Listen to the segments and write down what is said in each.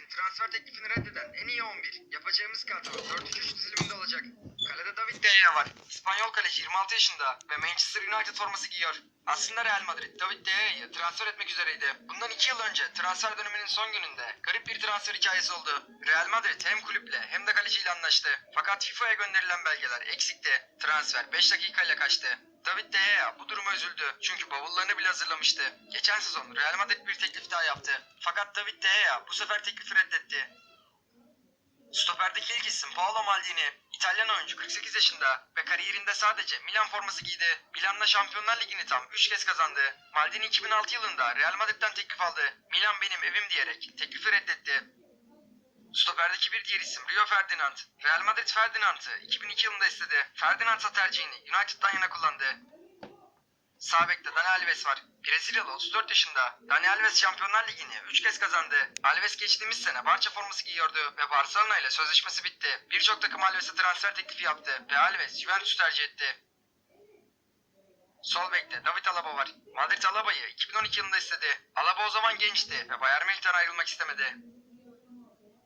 transfer teklifini reddeden en iyi 11. Yapacağımız kadro 4-3-3 diziliminde olacak. Kalede David De Gea var. İspanyol kaleci 26 yaşında ve Manchester United forması giyiyor. Aslında Real Madrid David De Gea'yı transfer etmek üzereydi. Bundan 2 yıl önce transfer döneminin son gününde garip bir transfer hikayesi oldu. Real Madrid hem kulüple hem de kaleciyle anlaştı. Fakat FIFA'ya gönderilen belgeler eksikti. Transfer 5 dakikayla kaçtı. David De Gea bu duruma üzüldü çünkü bavullarını bile hazırlamıştı. Geçen sezon Real Madrid bir teklif daha yaptı. Fakat David De Gea bu sefer teklifi reddetti. Stoperdeki ilk isim Paolo Maldini. İtalyan oyuncu 48 yaşında ve kariyerinde sadece Milan forması giydi. Milan'la Şampiyonlar Ligi'ni tam 3 kez kazandı. Maldini 2006 yılında Real Madrid'den teklif aldı. Milan benim evim diyerek teklifi reddetti. Stoperdeki bir diğer isim Rio Ferdinand. Real Madrid Ferdinand'ı 2002 yılında istedi. Ferdinand ise tercihini United'dan yana kullandı. Sağ bekte Dani Alves var. Brezilyalı 34 yaşında. Dani Alves Şampiyonlar Ligi'ni 3 kez kazandı. Alves geçtiğimiz sene Barça forması giyiyordu ve Barcelona ile sözleşmesi bitti. Birçok takım Alves'e transfer teklifi yaptı ve Alves Juventus tercih etti. Sol bekte David Alaba var. Madrid Alaba'yı 2012 yılında istedi. Alaba o zaman gençti ve Bayern Münih'ten ayrılmak istemedi.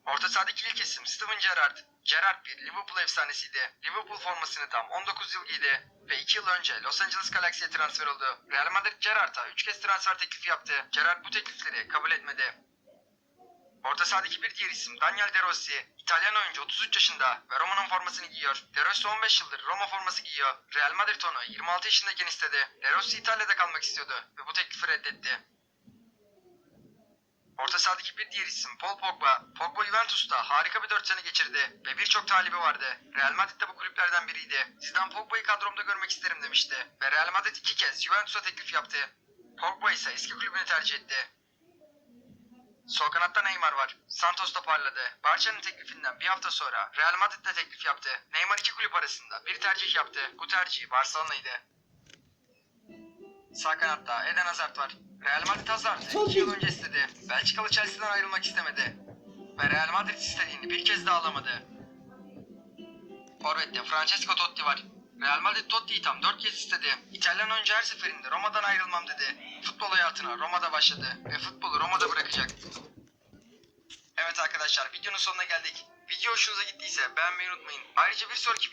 Orta sahadaki ilk isim Steven Gerrard. Gerrard bir Liverpool efsanesiydi. Liverpool formasını tam 19 yıl giydi ve 2 yıl önce Los Angeles Galaxy'ye transfer oldu. Real Madrid Gerrard'a 3 kez transfer teklifi yaptı. Gerrard bu teklifleri kabul etmedi. Orta sahadaki bir diğer isim Daniel De Rossi. İtalyan oyuncu 33 yaşında ve Roma'nın formasını giyiyor. De Rossi 15 yıldır Roma forması giyiyor. Real Madrid onu 26 yaşındayken istedi. De Rossi İtalya'da kalmak istiyordu ve bu teklifi reddetti. Orta sahadaki bir diğer isim Paul Pogba. Pogba Juventus'ta harika bir 4 sene geçirdi ve birçok talibi vardı. Real Madrid de bu kulüplerden biriydi. Zidane Pogba'yı kadromda görmek isterim demişti ve Real Madrid iki kez Juventus'a teklif yaptı. Pogba ise eski kulübünü tercih etti. Sol kanatta Neymar var. Santos'ta parladı. Barça'nın teklifinden bir hafta sonra Real Madrid de teklif yaptı. Neymar iki kulüp arasında bir tercih yaptı. Bu tercih Barcelona'ydı. Sağ kanatta Eden Hazard var. Real Madrid Hazard'ı Çok 2 yıl önce istedi. Belçikalı Chelsea'den ayrılmak istemedi. Ve Real Madrid istediğini bir kez daha alamadı. Forvet'te Francesco Totti var. Real Madrid Totti'yi tam 4 kez istedi. İtalyan oyuncu her seferinde Roma'dan ayrılmam dedi. Futbol hayatına Roma'da başladı ve futbolu Roma'da bırakacak. Evet arkadaşlar videonun sonuna geldik. Video hoşunuza gittiyse beğenmeyi unutmayın. Ayrıca bir sonraki